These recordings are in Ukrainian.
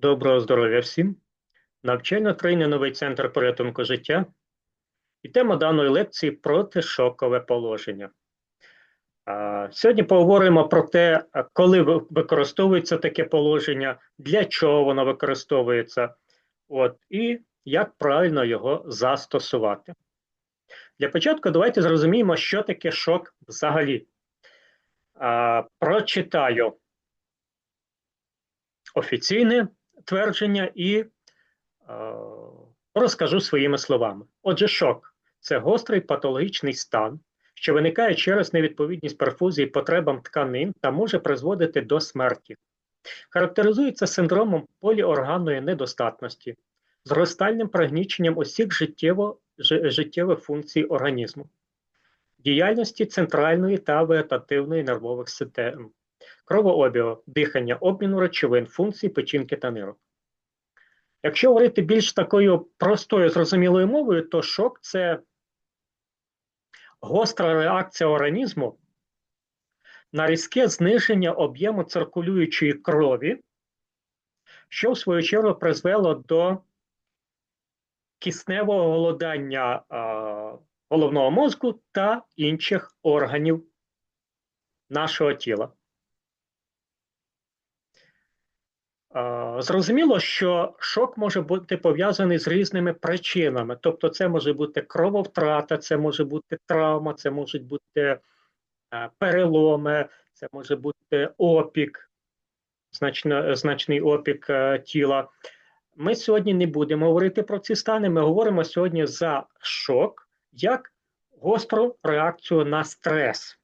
Доброго здоров'я всім! Навчально-тренінговий центр порятунку життя. І тема даної лекції протишокове положення. Сьогодні поговоримо про те, коли використовується таке положення, для чого воно використовується, от, і як правильно його застосувати. Для початку давайте зрозуміємо, що таке шок взагалі. Прочитаю офіційне твердження і е, розкажу своїми словами. Отже, шок це гострий патологічний стан, що виникає через невідповідність перфузії потребам тканин та може призводити до смерті. Характеризується синдромом поліорганної недостатності, зростальним пригніченням усіх життєво, жи- життєвих функцій організму, діяльності центральної та вегетативної нервових систем, кровообігу, дихання, обміну речовин, функцій печінки та нирок. Якщо говорити більш такою простою, зрозумілою мовою, то шок це гостра реакція організму на різке зниження об'єму циркулюючої крові, що в свою чергу призвело до кисневого голодання а, головного мозку та інших органів нашого тіла. А, Зрозуміло, що шок може бути пов'язаний з різними причинами. Тобто, це може бути крововтрата, це може бути травма, це можуть бути е, переломи, це може бути опік, значно, значний опік е, тіла. Ми сьогодні не будемо говорити про ці стани. Ми говоримо сьогодні за шок як гостру реакцію на стрес.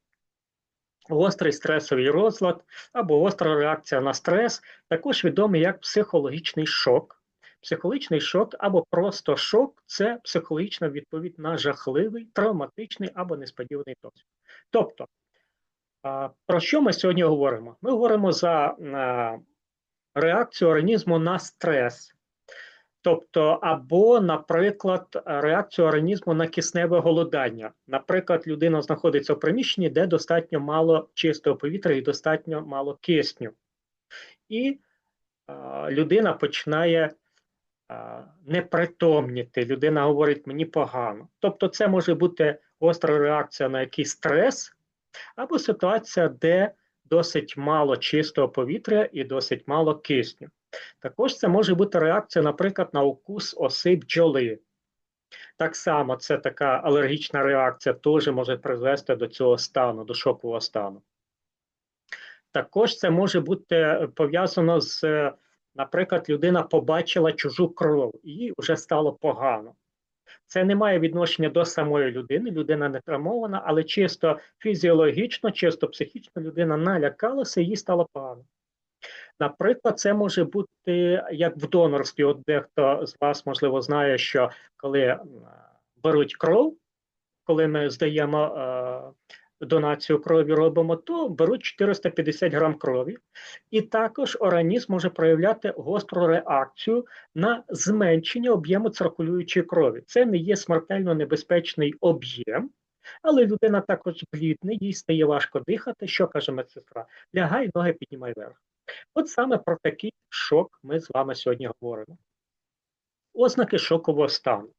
Гострий стресовий розлад або гостра реакція на стрес, також відомий як психологічний шок. Психологічний шок або просто шок це психологічна відповідь на жахливий, травматичний або несподіваний досвід. Тобто, про що ми сьогодні говоримо? Ми говоримо за реакцію організму на стрес. Тобто, або, наприклад, реакцію організму на кисневе голодання. Наприклад, людина знаходиться в приміщенні, де достатньо мало чистого повітря і достатньо мало кисню. І а, людина починає а, непритомніти. Людина говорить, мені погано. Тобто, це може бути гостра реакція на якийсь стрес, або ситуація, де досить мало чистого повітря і досить мало кисню. Також це може бути реакція, наприклад, на укус оси бджоли. Так само це така алергічна реакція теж може призвести до цього стану, до шокового стану. Також це може бути пов'язано з, е, наприклад, людина побачила чужу кров, і їй вже стало погано. Це не має відношення до самої людини, людина не травмована, але чисто фізіологічно, чисто психічно людина налякалася і їй стало погано. Наприклад, це може бути як в донорстві. От дехто з вас, можливо, знає, що коли беруть кров, коли ми здаємо е, донацію крові, робимо, то беруть 450 грам крові, і також організм може проявляти гостру реакцію на зменшення об'єму циркулюючої крові. Це не є смертельно небезпечний об'єм. Але людина також блідне, їй стає важко дихати. Що каже медсестра? Лягай, ноги піднімай вверх. От саме про такий шок ми з вами сьогодні говоримо. Ознаки шокового стану: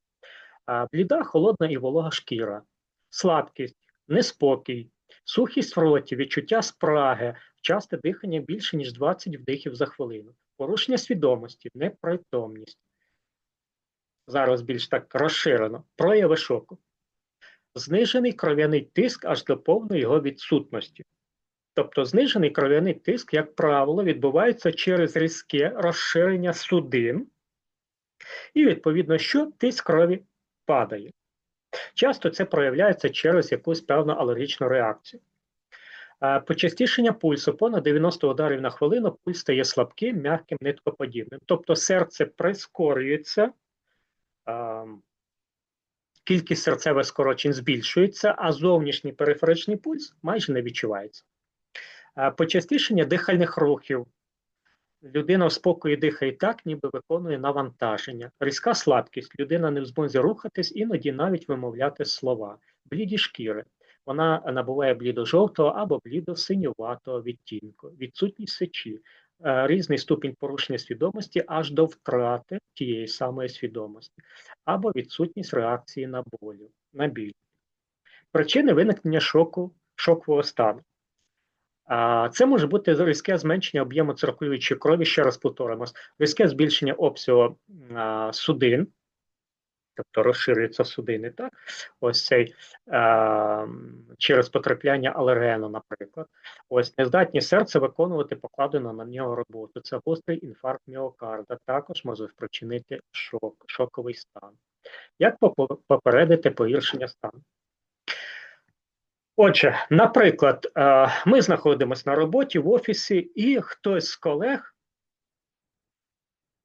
бліда, холодна і волога шкіра, слабкість, неспокій, сухість в роті, відчуття спраги, часте дихання більше, ніж 20 вдихів за хвилину, порушення свідомості, непритомність. Зараз більш так розширено, прояви шоку. Знижений кров'яний тиск аж до повної його відсутності. Тобто знижений кров'яний тиск, як правило, відбувається через різке розширення судин, і, відповідно, що тиск крові падає. Часто це проявляється через якусь певну алергічну реакцію. Почастішення пульсу понад 90 ударів на хвилину, пульс стає слабким, м'яким, ниткоподібним. Тобто серце прискорюється, кількість серцевих скорочень збільшується, а зовнішній периферичний пульс майже не відчувається. Е, Почастішення дихальних рухів. Людина в спокої дихає так, ніби виконує навантаження. Різка слабкість. Людина не в змозі рухатись, іноді навіть вимовляти слова. Бліді шкіри. Вона набуває блідо-жовтого або блідо-синюватого відтінку. Відсутність сечі. е, різний ступінь порушення свідомості аж до втрати тієї самої свідомості, або відсутність реакції на болю, на біль. Причини виникнення шоку, шокового стану. Це може бути різке зменшення об'єму циркулюючої крові, ще раз повторимось, різке збільшення обсягу судин, тобто розширюються судини, так? Ось цей через потрапляння алергену, наприклад. Ось нездатність серця виконувати покладену на нього роботу. Це гострий інфаркт міокарда, також може спричинити шок, шоковий стан. Як попередити погіршення стану? Отже, наприклад, е, ми знаходимося на роботі в офісі, і хтось з колег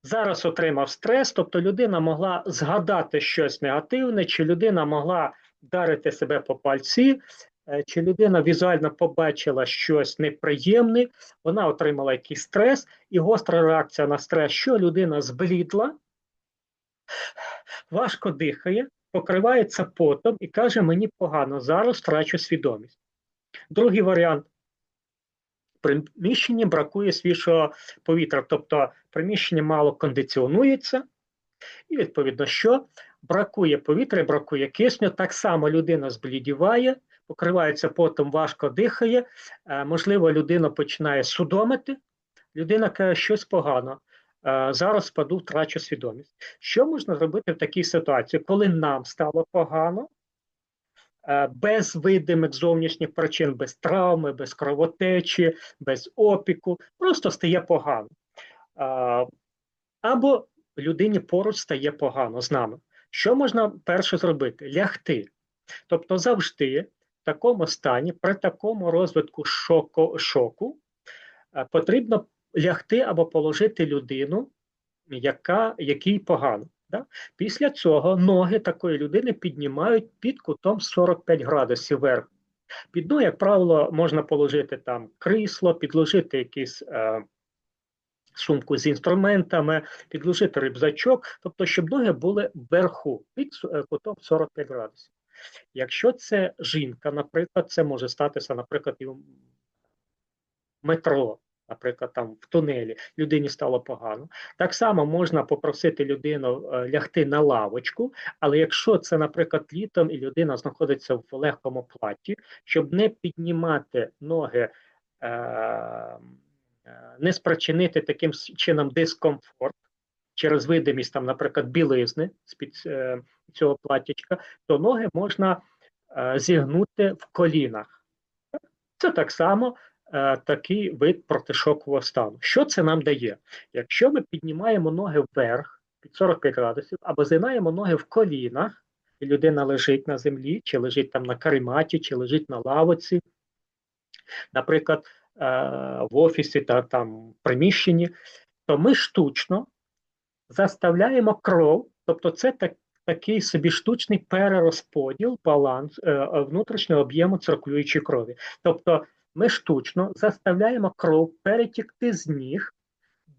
зараз отримав стрес, тобто людина могла згадати щось негативне, чи людина могла вдарити себе по пальці, е, чи людина візуально побачила щось неприємне, вона отримала якийсь стрес, і гостра реакція на стрес, що людина зблідла, важко дихає покривається потом і каже, мені погано, зараз втрачу свідомість. Другий варіант. Приміщенні бракує свіжого повітря, тобто приміщення мало кондиціонується, і, відповідно, що бракує повітря, бракує кисню, так само людина зблідіває, покривається потом, важко дихає, е, можливо, людина починає судомити, людина каже, щось погано. Е, зараз впаду, втрачу свідомість. Що можна зробити в такій ситуації, коли нам стало погано, е, без видимих зовнішніх причин, без травми, без кровотечі, без опіку, просто стає погано. Е, або людині поруч стає погано з нами. Що можна перше зробити? Лягти. Тобто завжди в такому стані, при такому розвитку шоку, шоку, потрібно лягти або положити людину, яка, якій погано. Да? Після цього ноги такої людини піднімають під кутом 45 градусів вверх. Під ну, як правило, можна положити там крісло, підложити якийсь е, сумку з інструментами, підложити рюкзачок, тобто, щоб ноги були вверху під е, кутом 45 градусів. Якщо це жінка, наприклад, це може статися, наприклад, і метро наприклад, там в тунелі людині стало погано. Так само можна попросити людину е, лягти на лавочку, але якщо це, наприклад, літом і людина знаходиться в легкому платі, щоб не піднімати ноги. Е, е не спричинити таким чином дискомфорт через видимість, там, наприклад, білизни з-під е, цього платтячка, то ноги можна е, зігнути в колінах. Це так само такий вид протишокового стану. Що це нам дає? Якщо ми піднімаємо ноги вверх під 45 градусів, або згинаємо ноги в колінах, і людина лежить на землі, чи лежить там на карематі, чи лежить на лавоці, наприклад, е, в офісі та там приміщенні, то ми штучно заставляємо кров, тобто це так. Такий собі штучний перерозподіл баланс е, внутрішнього об'єму циркулюючої крові. Тобто ми штучно заставляємо кров перетікти з ніг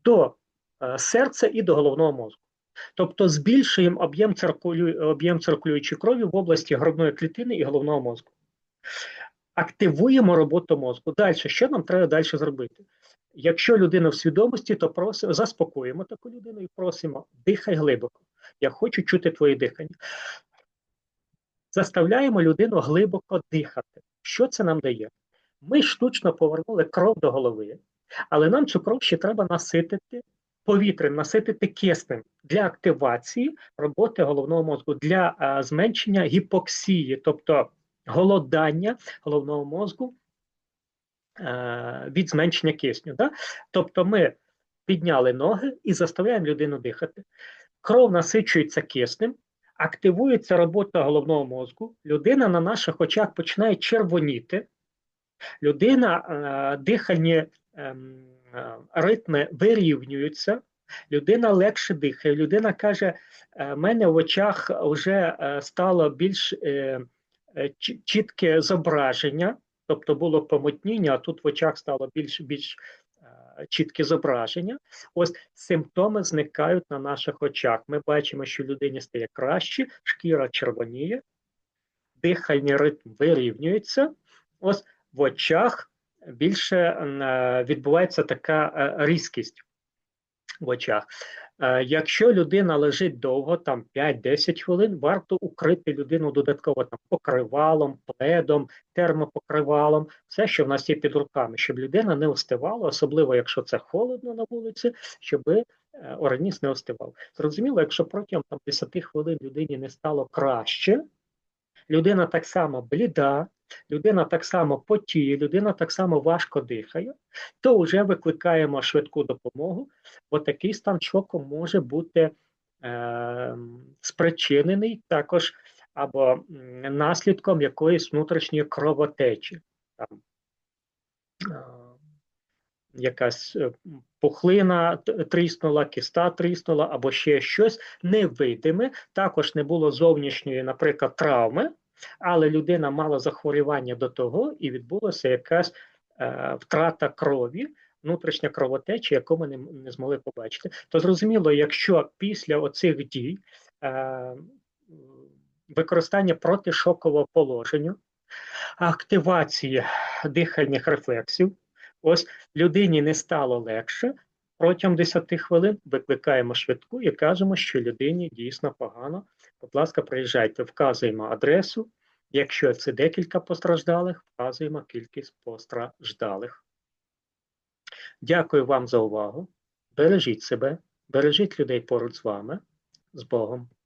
до е, серця і до головного мозку. Тобто збільшуємо об'єм циркулю, об'єм циркулюючої крові в області грудної клітини і головного мозку. Активуємо роботу мозку. Далі, що нам треба далі зробити? Якщо людина в свідомості, то просимо, заспокоїмо таку людину і просимо, дихай глибоко. Я хочу чути твоє дихання. Заставляємо людину глибоко дихати. Що це нам дає? Ми штучно повернули кров до голови, але нам цю кров ще треба наситити повітрям, наситити киснем для активації роботи головного мозку, для а, зменшення гіпоксії, тобто голодання головного мозку а, від зменшення кисню. Да? Тобто ми підняли ноги і заставляємо людину дихати. Кров насичується киснем, активується робота головного мозку, людина на наших очах починає червоніти людина е, дихальні ем, е, ритми вирівнюються, людина легше дихає. Людина каже: «Е, мене в очах вже стало більш чітке зображення, тобто було помутніння, а тут в очах стало більш більш чітке зображення. Ось симптоми зникають на наших очах. Ми бачимо, що людині стає краще, шкіра червоніє, дихальний ритм вирівнюється. Ось в очах більше е, відбувається така е, різкість в очах. Е, Якщо людина лежить довго, там 5-10 хвилин, варто укрити людину додатково там покривалом, пледом, термопокривалом, все, що в нас є під руками, щоб людина не остивала, особливо якщо це холодно на вулиці, щоб організм не остивав. Зрозуміло, якщо протягом там, 10 хвилин людині не стало краще, людина так само бліда, людина так само потіє, людина так само важко дихає, то вже викликаємо швидку допомогу, бо такий стан шоку може бути е, спричинений також або наслідком якоїсь внутрішньої кровотечі. Там, е, якась е, пухлина тріснула, кіста тріснула, або ще щось невидиме. Також не було зовнішньої, наприклад, травми, але людина мала захворювання до того, і відбулася якась е, втрата крові, внутрішня кровотеча, яку ми не, не змогли побачити. То зрозуміло, якщо після оцих дій е, використання протишокового положення, активації дихальних рефлексів, ось людині не стало легше. Протягом 10 хвилин викликаємо швидку і кажемо, що людині дійсно погано. Будь ласка, приїжджайте, вказуємо адресу. Якщо це декілька постраждалих, вказуємо кількість постраждалих. Дякую вам за увагу. Бережіть себе, бережіть людей поруч з вами. З Богом.